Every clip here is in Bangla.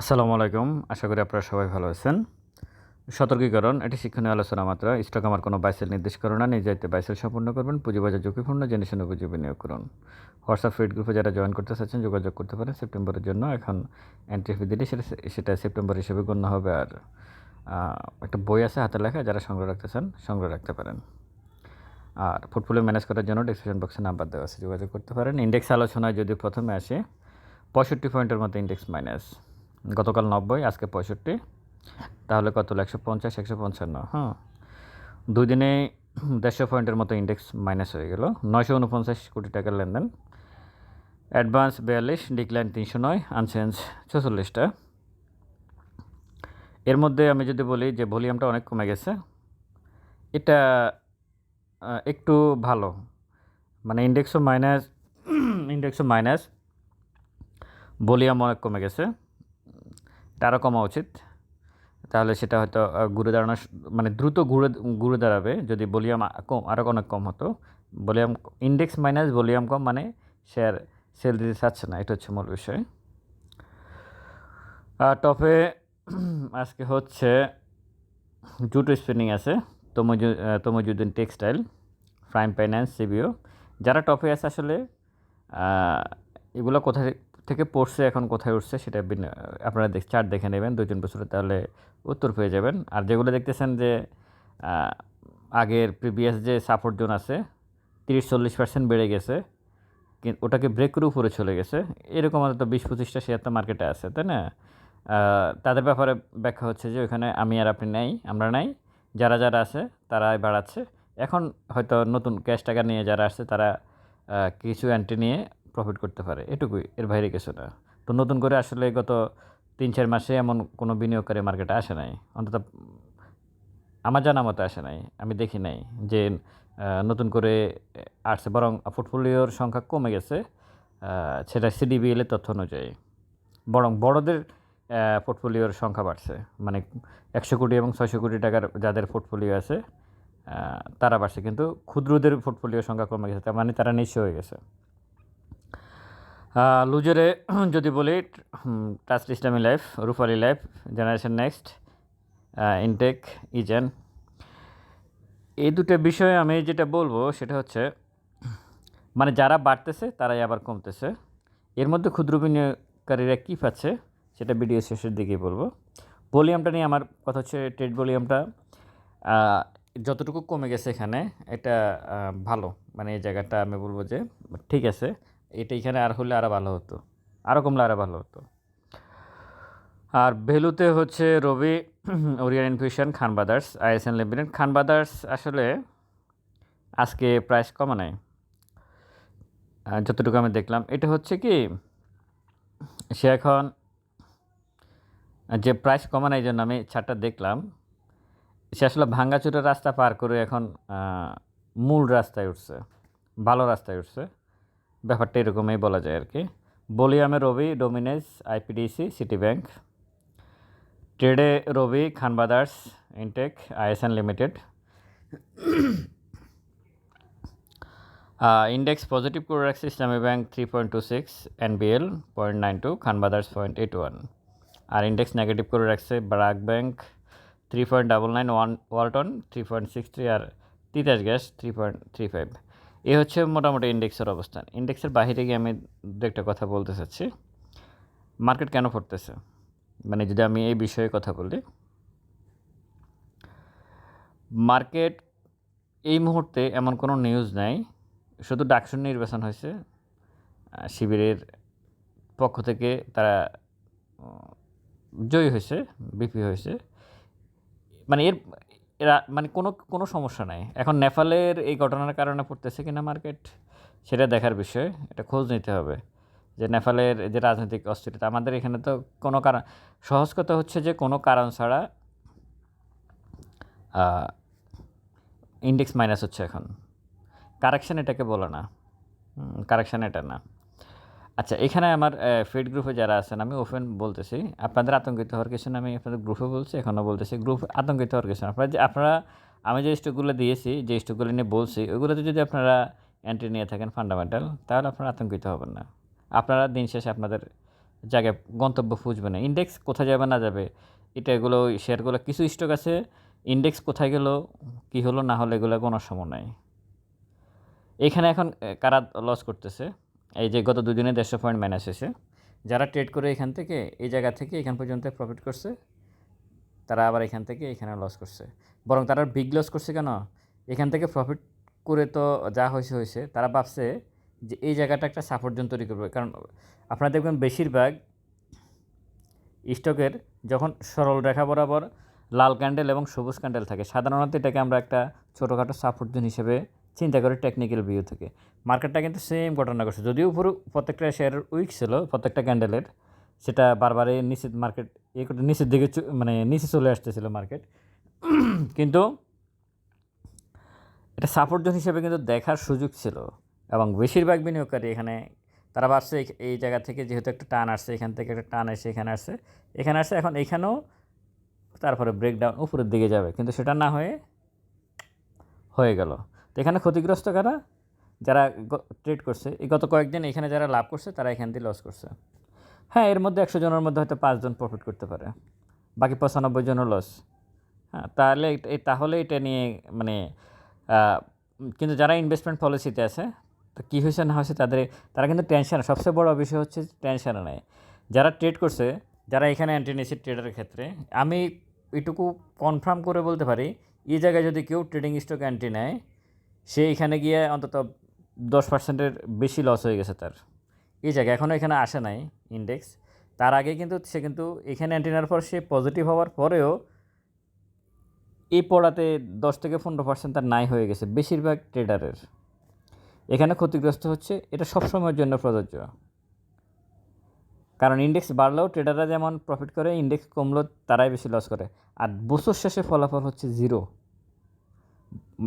আসসালামু আলাইকুম। আশা করি আপনারা সবাই ভালো আছেন। সতর্কীকরণ, এটি শিক্ষণীয় আলোচনা মাত্র। স্টক আমার কোনো বাইসেল নির্দেশ করো না। নিজ দায়িত্বে বাইসেল সম্পূর্ণ করবেন। পুঁজিবাজার ঝুঁকিপূর্ণ, জেনে শুনে বুঝে বিনিয়োগ করুন। হোয়াটসঅ্যাপ ফিড গ্রুপে যারা জয়েন করতে চাচ্ছেন, যোগাযোগ করতে পারেন সেপ্টেম্বরের জন্য। এখন এন্ট্রি ফি দিলে সেটা সেটা সেপ্টেম্বর হিসেবে গণ্য হবে। আর একটা বই আছে হাতে লেখা, যারা সংগ্রহ রাখতে চান, সংগ্রহ রাখতে পারেন। আর পোর্টফোলিও ম্যানেজ করার জন্য ডিসক্রিপশন বক্সে নাম্বার দেওয়া আছে, যোগাযোগ করতে পারেন। ইন্ডেক্স আলোচনায় যদি প্রথমে আসে, পঁয়ষট্টি পয়েন্টের মতো ইন্ডেক্স মাইনাস গতকাল নব্বই, আজকে পঁয়ষট্টি। তাহলে কত? হলো একশো পঞ্চাশ, একশো পঞ্চান্ন। হ্যাঁ দুই দিনে দেড়শো পয়েন্টের মতো ইন্ডেক্স মাইনাস হয়ে গেল। নয়শো উনপঞ্চাশ কোটি টাকার লেনদেন। অ্যাডভান্স বিয়াল্লিশ ডিক্লাইন তিনশো নয় আনচেঞ্জ ছচল্লিশটা। এর মধ্যে আমি যদি বলি যে ভলিউমটা অনেক কমে গেছে, এটা একটু ভালো। মানে ইন্ডেক্সও মাইনাস ইন্ডেক্সও মাইনাস ভলিউম অনেক কমে গেছে। আরও কমা উচিত। তাহলে সেটা হয়তো ঘুরে দাঁড়ানো মানে দ্রুত ঘুরে ঘুরে দাঁড়াবে যদি ভলিউম কম আরও অনেক কম হতো। ভলিউম ইন্ডেক্স মাইনাস ভলিউম কম মানে শেয়ার সেল দিতে চাচ্ছে না, এটা হচ্ছে মূল বিষয়। টপে আজকে হচ্ছে জুটো স্পিনিং আছে, তমজু তমজুদ্দিন টেক্সটাইল প্রাইম ফাইন্যান্স সিবিও যারা টপে আছে আসলে এগুলো কোথায় থেকে পড়ছে, এখন কোথায় উঠছে সেটা আপনারা দেখ চার্ট দেখে নেবেন, দুই তিন বছরে তাহলে উত্তর পেয়ে যাবেন। আর যেগুলো দেখতেছেন যে আগের প্রিভিয়াস যে সাপোর্ট জোন আছে, তিরিশ চল্লিশ পার্সেন্ট বেড়ে গেছে ওটাকে ব্রেক করে উপরে চলে গেছে। এরকম হয়তো বিশ পঁচিশটা শেয়ার তো মার্কেটে আছে, তাই না? তাদের ব্যাপারে ব্যাখ্যা হচ্ছে যে ওখানে আমি আর আপনি নেই, আমরা নাই। যারা যারা আছে, তারাই বাড়াচ্ছে। এখন হয়তো নতুন ক্যাশ টাকা নিয়ে যারা আসছে, তারা কিছু অ্যান্টি নিয়ে প্রফিট করতে পারে, এটুকুই, এর বাইরে কিছু না। তো নতুন করে আসলে গত তিন, চার মাসে এমন কোনো বিনিয়োগকারী মার্কেটে আসে নাই। অন্তত আমার জানা মতো আসে নাই, আমি দেখি নাই যে নতুন করে আসছে, বরং পোর্টফোলিওর সংখ্যা কমে গেছে সেটা সিডিবিএল এর তথ্য অনুযায়ী। বরং বড়দের পোর্টফোলিওর সংখ্যা বাড়ছে। মানে একশো কোটি এবং ছয়শো কোটি টাকার যাদের পোর্টফোলিও আছে তারা বাড়ছে। কিন্তু ক্ষুদ্রদের পোর্টফোলিওর সংখ্যা কমে গেছে, তার মানে তারা নিঃস্ব হয়ে গেছে। লুজারে যদি বলি touch Islami life Rupali life generation next intech isn't এই দুটো বিষয়ে আমি যেটা বলব, সেটা হচ্ছে মানে যারা বাড়তেছে, তারাই আবার কমতেছে। এর মধ্যে ক্ষুদ্র বিনিয়োগকারীরা কী পাচ্ছে, সেটা ভিডিও শেষের দিকেই বলব। ভলিউমটা নিয়ে আমার কথা হচ্ছে ট্রেড ভলিউমটা যতটুকু কমে গেছে এখানে, এটা ভালো। মানে এই জায়গাটা আমি বলব যে, ঠিক আছে। এটা এখানে আর হলে আরও ভালো হতো। আরও কমলে আরও ভালো হতো। আর ভেলুতে হচ্ছে Robi, Orion infusion, Khan brothers, ISN limited Khan brothers আসলে আজকে প্রাইস কমা নাই। যতটুকু আমি দেখলাম, এটা হচ্ছে কি সে এখন যে প্রাইস কমানো এই জন্য আমি ছাড়টা দেখলাম, সে আসলে ভাঙ্গাচুরের রাস্তা পার করে এখন মূল রাস্তায় উঠছে, ভালো রাস্তায় উঠছে। ব্যাপারটা এরকমই বলা যায় আর কি। বলিয়ামে Robi dominates IPDC, city bank. ট্রেডে Robi Khan brothers intech, ISN limited. Index positive করে রাখছে Islami bank three point two six N NBL point nine two Khan brothers point eight one. আর ইন্ডেক্স নেগেটিভ করে রাখছে BRAC bank three point double nine one, Walton, three point six three, আর Titas gas three point three five. এই হচ্ছে মোটামুটি ইন্ডেক্সের অবস্থান। ইন্ডেক্সের বাইরে গিয়ে আমি দু একটা কথা বলতে চাচ্ছি। মার্কেট কেন পড়তেছে? মানে যদি আমি এই বিষয়ে কথা বলি। মার্কেট এই মুহূর্তে এমন কোনো নিউজ নাই। শুধু ডাকসুন নির্বাচন হয়েছে। শিবিরের পক্ষ থেকে তারা জয়ী হয়েছে, বিপি হয়েছে। মানে এর এরা মানে কোনো কোনো সমস্যা নাই। এখন নেপালের এই ঘটনার কারণে পড়তেছে কিনা মার্কেট, সেটা দেখার বিষয়। এটা খোঁজ নিতে হবে যে নেপালের যে রাজনৈতিক অস্থিরতা, আমাদের এখানে তো কোনো কারণ, সহজ কথা হচ্ছে যে কোনো কারণ ছাড়া ইন্ডেক্স মাইনাস হচ্ছে এখন। কারেকশান এটাকে বলে না। কারেকশান এটা না। আচ্ছা এখানে আমার ফিড গ্রুপে যারা আছেন, আমি ওপেন বলতেছি, আপনাদের আতঙ্কিত হওয়ার কিছু না, আমি আপনাদের গ্রুপে বলছি এখনও বলতেছি গ্রুপ আতঙ্কিত হওয়ার কিছু আপনারা যে, আপনারা, আমি যে স্টকগুলো দিয়েছি, যে স্টকগুলো নিয়ে বলছি ওইগুলোতে যদি আপনারা এন্ট্রি নিয়ে থাকেন ফান্ডামেন্টাল তাহলে আপনারা আতঙ্কিত হবেন না। আপনারা দিন শেষে আপনাদের জায়গায় গন্তব্য খুঁজবে না। ইন্ডেক্স কোথায় যাবে, না যাবে, এটা এগুলো শেয়ারগুলো কিছু স্টক আছে ইন্ডেক্স কোথায় গেল, কি হলো, না হলো এগুলো কোনো সময় নাই। এখানে এখন কারা লস করতেছে? এই যে গত দুদিনে দেড়শো পয়েন্ট মাইনাস হয়েছে। যারা ট্রেড করে এখান থেকে, এই জায়গা থেকে এখান পর্যন্ত প্রফিট করছে, তারা আবার এখান থেকে এখানে লস করছে। বরং তারা বিগ লস করছে কেন? এখান থেকে প্রফিট করে তো যা হয়েছে হয়েছে, তারা ভাবছে যে এই জায়গাটা একটা সাপোর্ট জোন তৈরি করবে। কারণ আপনারা দেখবেন বেশিরভাগ স্টকের যখন সরল রেখা বরাবর লাল ক্যান্ডেল এবং সবুজ ক্যান্ডেল থাকে, সাধারণত এটাকে আমরা একটা ছোটোখাটো সাপোর্ট জোন হিসেবে চিন্তা করে টেকনিক্যাল ভিউ থেকে। মার্কেটটা কিন্তু সেম ঘটনা করছে। যদিও উপরে প্রত্যেকটা শেয়ারের উইক ছিল, প্রত্যেকটা ক্যান্ডেলের সেটা বারবারই নিচে মার্কেট এ করে নিচের দিকে মানে নিচে চলে আসতেছিল মার্কেট কিন্তু এটা সাপোর্ট জোন হিসেবে কিন্তু দেখার সুযোগ ছিল। এবং বেশিরভাগ বিনিয়োগকারী এখানে, তারা ভাবছে এই- এই জায়গা থেকে যেহেতু একটা টান আসছে, এখান থেকে একটা টান এসে এখানে আসছে। এখানে আসছে, এখন এখানেও তারপরে ব্রেকডাউন উপরের দিকে যাবে। কিন্তু সেটা না হয়ে হয়ে গেল। তো এখানে ক্ষতিগ্রস্ত কারা? যারা ট্রেড করছে। এই গত কয়েকদিন এখানে যারা লাভ করছে, তারা এখান দিয়ে লস করছে। হ্যাঁ এর মধ্যে একশো জনের মধ্যে হয়তো পাঁচজন প্রফিট করতে পারে। বাকি পঁচানব্বই জনও লস হ্যাঁ তাহলে তাহলে এটা নিয়ে মানে কিন্তু যারা ইনভেস্টমেন্ট পলিসিতে আছে, তো কী হয়েছে না হয়েছে তাদের, তারা কিন্তু টেনশন সবচেয়ে বড় বিষয় হচ্ছে টেনশনে নেয় যারা ট্রেড করছে, যারা এখানে অ্যান্টি নিয়েছে ট্রেডারের ক্ষেত্রে, আমি এটুকু কনফার্ম করে বলতে পারি, এই জায়গায় যদি কেউ ট্রেডিং স্টক অ্যান্টি নেয় সে এখানে গিয়ে অন্তত দশ পার্সেন্টের বেশি লস হয়ে গেছে তার। এই জায়গায় এখনও এখানে আসে নাই ইন্ডেক্স তার আগে কিন্তু সে কিন্তু এখানে অ্যান্টি নেওয়ার পর সে পজিটিভ হওয়ার পরেও এই পড়াতে দশ থেকে পনেরো পার্সেন্ট তার নাই হয়ে গেছে বেশিরভাগ ট্রেডারের এখানে ক্ষতিগ্রস্ত হচ্ছে এটা সবসময়ের জন্য প্রযোজ্য। কারণ ইন্ডেক্স বাড়লেও ট্রেডাররা যেমন প্রফিট করে ইন্ডেক্স কমলেও তারাই বেশি লস করে। আর বছর শেষে ফলাফল হচ্ছে zero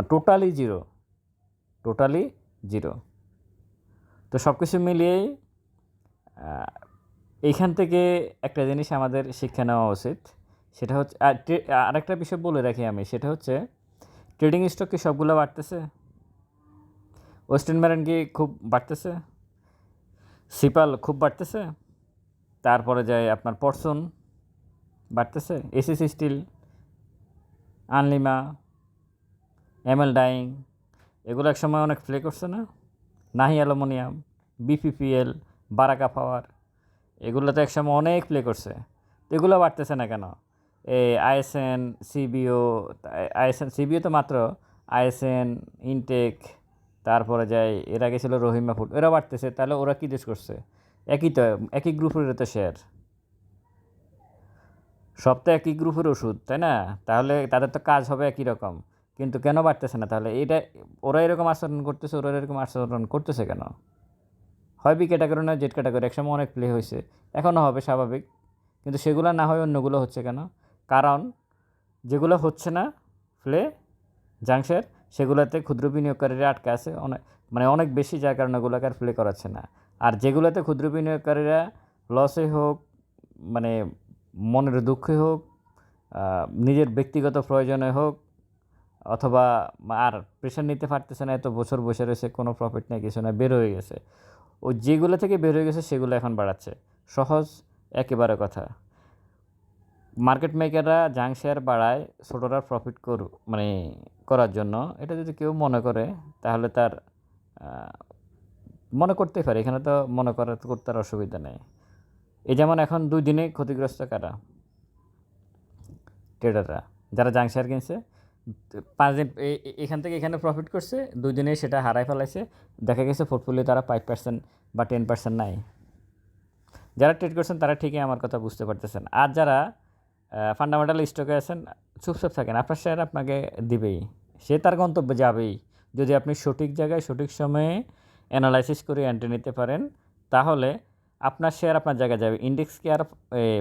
totally zero totally zero. তো সব কিছু মিলিয়েই এইখান থেকে একটা জিনিস আমাদের শিক্ষা নেওয়া উচিত। সেটা হচ্ছে আরেকটা বিষয় বলে রাখি আমি, সেটা হচ্ছে, ট্রেডিং স্টক কি সবগুলো বাড়তেছে? ওয়েস্টার্ন ম্যারেন কি খুব বাড়তেছে? সিপাল খুব বাড়তেছে? তারপরে যায় আপনার পরসন বাড়তেছে? এসিসি স্টিল, আনলিমা এমএল ডাইং এগুলো এক সময় অনেক প্লে করছে না? নাহি অ্যালুমিনিয়াম বিপিপিএল বারাকা পাওয়ার এগুলো তো একসময় অনেক প্লে করছে। তো এগুলো বাড়তেছে না কেন? এই আইএসএন সিবিও আইএসএন সিবিও তো মাত্র আইএসএন ইনটেক তারপরে যায় এর আগে ছিল রহিমা ফুড এরা বাড়তেছে, তাহলে ওরা কী দেশ করছে? একই তো, একই গ্রুপের তো শেয়ার সব তো একই গ্রুপের ওষুধ, তাই না? তাহলে তাদের তো কাজ হবে একই রকম। কিন্তু কেন বাড়তেছে না? তাহলে এটা ওরা এরকম আচরণ করতেছে, ওরা এরকম আচরণ করতেছে কেন? হয় বি ক্যাটাগরি না জেড ক্যাটাগরি একসময় অনেক প্লে হয়েছে। এখনও হবে, স্বাভাবিক। কিন্তু সেগুলো না হয় অন্যগুলো হচ্ছে কেন? কারণ যেগুলো হচ্ছে না প্লে জাংশের সেগুলোতে ক্ষুদ্র বিনিয়োগকারীরা আটকে আছে। অনেক মানে অনেক বেশি, যার কারণে ওগুলোকে আর প্লে করাচ্ছে না। আর যেগুলোতে ক্ষুদ্র বিনিয়োগকারীরা লসে হোক মানে মনের দুঃখে হোক নিজের ব্যক্তিগত প্রয়োজনে হোক অথবা আর প্রেশার নিতে পারতেছে না, এত বছর বসে রয়েছে, কোনো প্রফিট নেই, কিছু না বের হয়ে গেছে। ও যেগুলো থেকে বের হয়ে গেছে, সেগুলো এখন বাড়াচ্ছে। সহজ, একেবারে কথা। মার্কেট মেকাররা জাং শেয়ার বাড়ায়, ছোটরা প্রফিট করু মানে করার জন্য। এটা যদি কেউ মনে করে, তাহলে তার মনে করতেই পারে। এখানে তো মনে করার করতে আর অসুবিধা নেই। এই যেমন এখন দুই দিনে ক্ষতিগ্রস্ত কারা? ট্রেডাররা যারা জাং শেয়ার কিনছে পাঁচ দিন এখান থেকে এখানে প্রফিট করছে দুই দিনে সেটা হারাই ফেলাইছে। দেখা গেছে পোর্টফোলিও তারা ফাইভ পার্সেন্ট বা টেন পার্সেন্ট নাই। যারা ট্রেড করছেন তারা ঠিকই আমার কথা বুঝতে পারতেছেন। আর যারা ফান্ডামেন্টাল স্টকে আছেন, চুপচাপ থাকেন। আপনার শেয়ার আপনাকে দিবেই। সে তার গন্তব্যে যাবেই। যদি আপনি সঠিক জায়গায় সঠিক সময়ে অ্যানালাইসিস করে এন্ট্রি নিতে পারেন, তাহলে আপনার শেয়ার আপনার জায়গায় যাবে। ইন্ডেক্স কি আর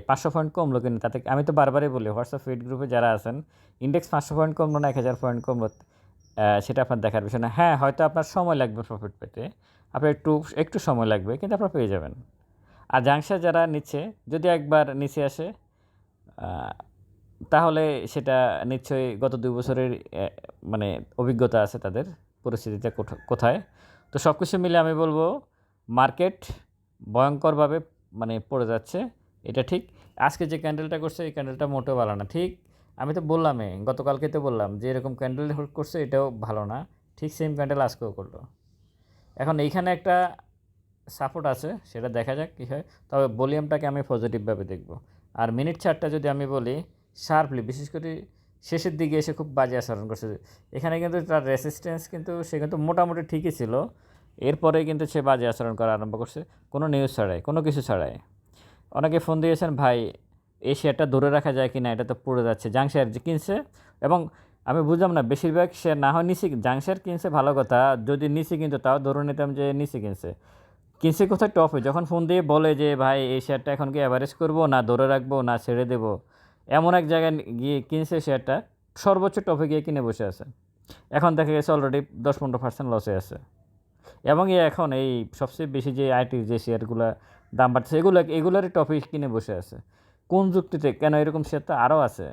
পাঁচশো পয়েন্ট কমলো কিনা তাতে আমি তো বারবারই বলি হোয়াটসঅ্যাপ ফিড গ্রুপে যারা আছেন ইন্ডেক্স পাঁচশো পয়েন্ট কমলো না, এক হাজার পয়েন্ট কমলো সেটা আপনার দেখার বিষয় না হ্যাঁ হয়তো আপনার সময় লাগবে প্রফিট পেতে। আপনার একটু একটু সময় লাগবে, কিন্তু আপনার পেয়ে যাবেন। আর জাংশা যারা নিচ্ছে, যদি একবার নিচে আসে তাহলে সেটা নিশ্চয়ই গত দুই বছরের মানে অভিজ্ঞতা আছে তাদের, পরিস্থিতিতে কোথা- কোথায়। তো সব কিছু মিলে আমি বলব মার্কেট ভয়ঙ্করভাবে মানে পড়ে যাচ্ছে, এটা ঠিক। আজকে যে ক্যান্ডেলটা করছে, এই ক্যান্ডেলটা মোটেও ভালো না, ঠিক? আমি তো বললামই, গতকালকে তো বললাম যে এরকম ক্যান্ডেল করছে, এটাও ভালো না, ঠিক সেম ক্যান্ডেল আজকেও করল। এখন এইখানে একটা সাপোর্ট আছে, সেটা দেখা যাক কী হয়, তবে ভলিউমটাকে আমি পজিটিভভাবে দেখব। আর মিনিট চারটা যদি আমি বলি শার্পলি বিশেষ করে শেষের দিকে এসে খুব বাজে আচরণ করছে। এখানে কিন্তু তার রেসিস্ট্যান্স কিন্তু সে কিন্তু মোটামুটি ঠিকই ছিল এরপরে কিন্তু সে বাজে আচরণ করা আরম্ভ করছে। কোনো নিউজ ছাড়াই, কোনো কিছু ছাড়াই। অনেকে ফোন দিয়েছেন, ভাই এই শেয়ারটা ধরে রাখা যায় কি না এটা তো পড়ে যাচ্ছে জাং শেয়ার যে কিনছে। এবং আমি বুঝলাম না, বেশিরভাগ শেয়ার না হয় নিচে জাং শেয়ার কিনছে ভালো কথা, যদি নিচে কিন্তু তাও ধরে নিতাম যে নিচে কিনছে। কিনছে কোথায়? টপে। যখন ফোন দিয়ে বলে যে, ভাই, এই শেয়ারটা এখন কি অ্যাভারেজ করব, না ধরে রাখব, না ছেড়ে দেবো? এমন এক জায়গায় গিয়ে কিনছে শেয়ারটা সর্বোচ্চ টপে গিয়ে কিনে বসে আছে। এখন দেখা গেছে অলরেডি দশ পনেরো পার্সেন্ট লসে আছে। এবং এখন এই সবচেয়ে বেশি যে আইটির যে শেয়ারগুলো দাম বাড়ছে এগুলো, এগুলোরই টপে কিনে বসে আছে। কোন যুক্তিতে, কেন এরকম শেয়ার তো আরও আছে?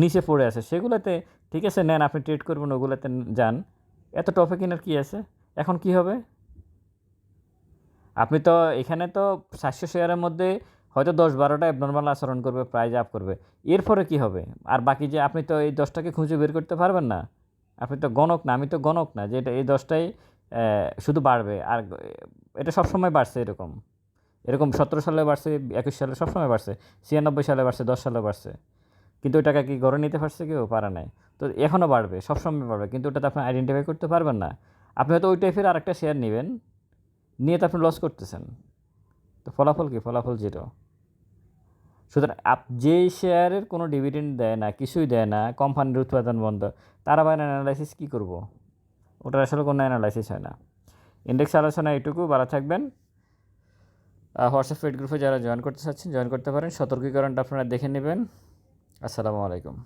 নিচে পড়ে আছে, সেগুলোতে ঠিক আছে, নেন, আপনি ট্রেড করবেন, ওগুলোতে যান। এত টপে কেনার কী আছে? এখন কি হবে? আপনি তো এখানে তো সাতশো শেয়ারের মধ্যে হয়তো দশ বারোটা অ্যাবনর্মাল আচরণ করবে প্রাইজ আপ করবে। এরপরে কি হবে? আর বাকি যে আপনি তো এই দশটাকে খুঁজে বের করতে পারবেন না। আপনি তো গণক না, আমি তো গণক না, যে এটা এই দশটাই শুধু বাড়বে। আর এটা সবসময় বাড়ছে এরকম। এরকম সতেরো সালে বাড়ছে, একুশ সালে সবসময় বাড়ছে, ছিয়ানব্বই সালে বাড়ছে, দশ সালে বাড়ছে। কিন্তু ওই টাকা কি গড়ে নিতে পারছে কেউ? পারে নাই। তো এখনও বাড়বে, সবসময় বাড়বে। কিন্তু ওটাতে আপনি আইডেন্টিফাই করতে পারবেন না। আপনি হয়তো ওই টাইপের আরেকটা শেয়ার নেবেন, নিয়ে তো আপনি লস করতেছেন। তো ফলাফল কি? ফলাফল জিরো সুতরাং আপ, যেই শেয়ারের কোনো ডিভিডেন্ড দেয় না, কিছুই দেয় না কোম্পানির উৎপাদন বন্ধ, তারা আবার অ্যানালাইসিস কী করব? ওটার আসলে কোনো অ্যানালাইসিস হয় না। ইন্ডেক্স আলোচনা এটুকু ভালো থাকবেন। হোয়াটসঅ্যাপ ফেড গ্রুপে যারা জয়েন করতে চাচ্ছেন জয়েন করতে পারেন। সতর্কীকরণটা আপনারা দেখে নেবেন। আসসালামু আলাইকুম।